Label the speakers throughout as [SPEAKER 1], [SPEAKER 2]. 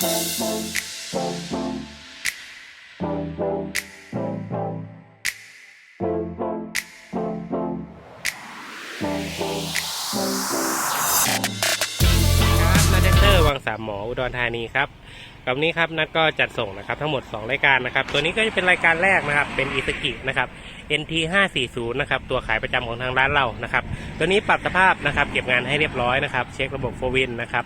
[SPEAKER 1] ครับนัดเดนเตอร์วังสามหมออุดรธานีครับกับนี้ครับนัดก็จัดส่งนะครับทั้งหมด 2 รายการนะครับ ตัวนี้ก็จะเป็นรายการแรกนะครับ เป็นอิสกินะครับ NT 540นะครับ ตัวขายประจำของทางร้านเรานะครับ ตัวนี้ปรับสภาพนะครับ เก็บงานให้เรียบร้อยนะครับ เช็คระบบโฟวินนะครับ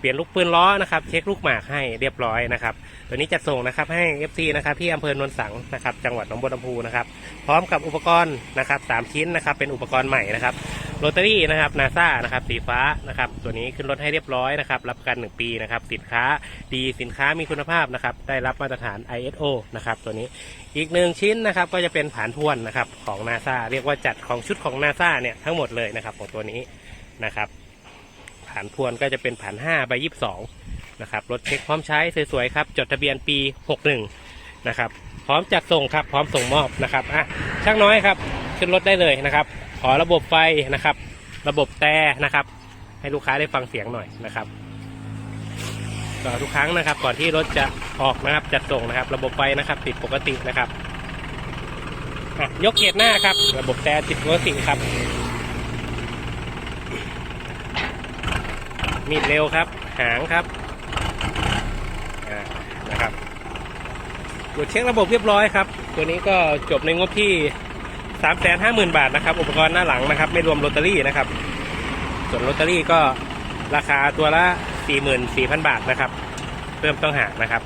[SPEAKER 1] เปลี่ยนลูกปืนล้อนะครับเช็คลูกหมากให้เรียบร้อยนะครับตัวนี้จัดส่งนะครับให้ FC นะครับที่อำเภอโนนสังนะครับจังหวัดหนองบัวลำพูนะครับพร้อมกับอุปกรณ์นะครับสามชิ้นนะครับเป็นอุปกรณ์ใหม่นะครับโรตารี่นะครับนาซ่านะครับสีฟ้านะครับตัวนี้ขึ้นรถให้เรียบร้อยนะครับรับประกัน 1 ปีนะครับสินค้าดีสินค้ามีคุณภาพนะครับได้รับมาตรฐาน ISO นะครับตัวนี้อีกหนึ่งชิ้นนะครับก็จะเป็นผานทวนนะครับของนาซาเรียกว่าจัดของชุดของนาซาเนี่ยทั้งหมดเลยนะครับของตัวนี้นะครับ ผ่านทวนก็จะเป็นผ่าน5ใบ22นะครับรถเช็คพร้อมใช้สวยๆครับ จดทะเบียนปี 61นะครับพร้อมจัดส่งครับพร้อมส่งมอบนะครับอะช่างน้อยครับขึ้นรถได้เลยนะครับ ขอระบบไฟนะครับ ระบบแต่นะครับ ให้ลูกค้าได้ฟังเสียงหน่อยนะครับก็ทุกครั้งนะครับ ก่อนที่รถจะออกนะครับจัดส่งนะครับ ระบบไฟนะครับ ติดปกตินะครับยกเกียร์หน้าครับ ระบบแต่ติดปกติครับ มีดเร็วครับ หางครับนะครับตรวจเช็คระบบเรียบร้อยครับ ตัวนี้ก็จบในงบที่สามแสนห้าหมื่นบาทนะครับ อุปกรณ์หน้าหลังนะครับ ไม่รวมลอตเตอรี่นะครับ ส่วนลอตเตอรี่ก็ราคาตัวละสี่หมื่นสี่พันบาทนะครับเพิ่มต้องหากนะครับ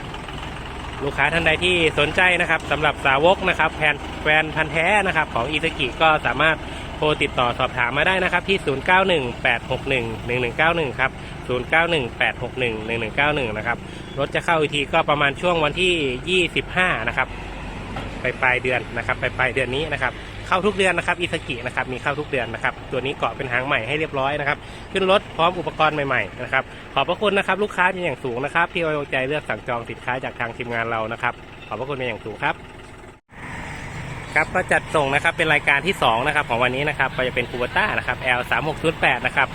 [SPEAKER 1] ลูกค้าท่านใดที่สนใจนะครับสำหรับสาวกนะครับแฟนแฟนพันธ์แท้นะครับ ของอี a กิก็สามารถ โทรติดต่อสอบถามมาได้นะครับที่ 0918611191 ครับ 0918611191 นะครับ รถจะเข้าอีกทีก็ประมาณช่วงวันที่ 25 นะครับ ไปปลายเดือนนะครับ ไปปลายเดือนนี้นะครับ เข้าทุกเดือนนะครับอิสกินะครับ มีเข้าทุกเดือนนะครับ ตัวนี้เกาะเป็นหางใหม่ให้เรียบร้อยนะครับ ขึ้นรถพร้อมอุปกรณ์ใหม่ๆนะครับ ขอบพระคุณนะครับลูกค้าเป็นอย่างสูงนะครับที่ไว้วางใจเลือกสั่งจองสินค้าจากทางทีมงานเรานะครับ ขอบพระคุณเป็นอย่างสูงครับ ครับก็จัดส่งนะครับเป็นรายการที่ 2 นะครับ ของวันนี้นะครับก็จะเป็นคูเบต้านะครับ L 3 6 0 8นะครับ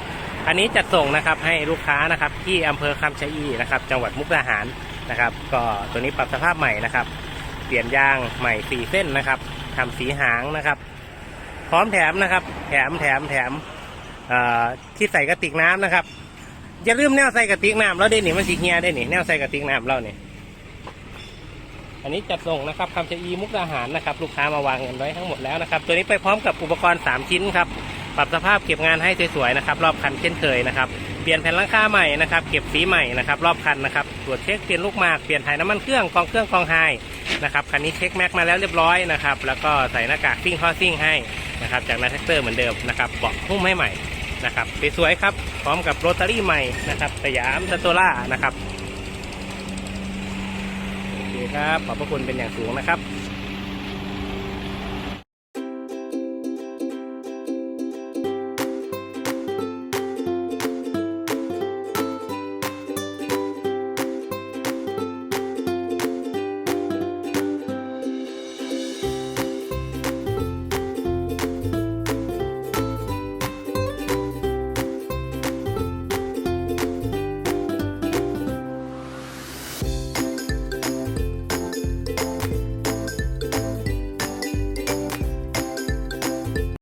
[SPEAKER 1] อันนี้จัดส่งนะครับให้ลูกค้านะครับที่อำเภอคำชะอีนะครับจังหวัดมุกดาหารนะครับ ก็ตัวนี้ปรับสภาพใหม่นะครับ เปลี่ยนยางใหม่สี่เส้นนะครับทำสีหางนะครับ พร้อมแถมนะครับ แถมแถมแถมที่ใส่กระติกน้ำนะครับอย่าลืมแนวใส่กระติกน้ำแล้วเด่นนี่มันสีเฮียได้หนี่แนวใส่กระติกน้ำเราเนี่ย อันนี้จัดส่งนะครับคำชะอีมุกดาหารนะครับ ลูกค้ามาวางเงินไว้ทั้งหมดแล้วนะครับ ตัวนี้ไปพร้อมกับอุปกรณ์ 3 ชิ้นครับ ปรับสภาพเก็บงานให้สวยๆนะครับ รอบคันเช่นเคยนะครับ เปลี่ยนแผ่นหลังคาใหม่นะครับ เก็บสีใหม่นะครับ รอบคันนะครับ ตรวจเช็คเปลี่ยนลูกหมาก เปลี่ยนถ่ายน้ำมันเครื่องกองเครื่องกองไฮนะครับ คันนี้เช็คแม็กมาแล้วเรียบร้อยนะครับ แล้วก็ใส่หน้ากากซิ่งข้อซิ่งให้นะครับ จากนาแท็กเตอร์เหมือนเดิมนะครับเบาะหุ้มให้ใหม่นะครับ สวยๆครับ พร้อมกับโรตารี่ใหม่นะครับ สยามสโตล่านะครับ ครับขอบพระคุณเป็นอย่างสูงนะครับ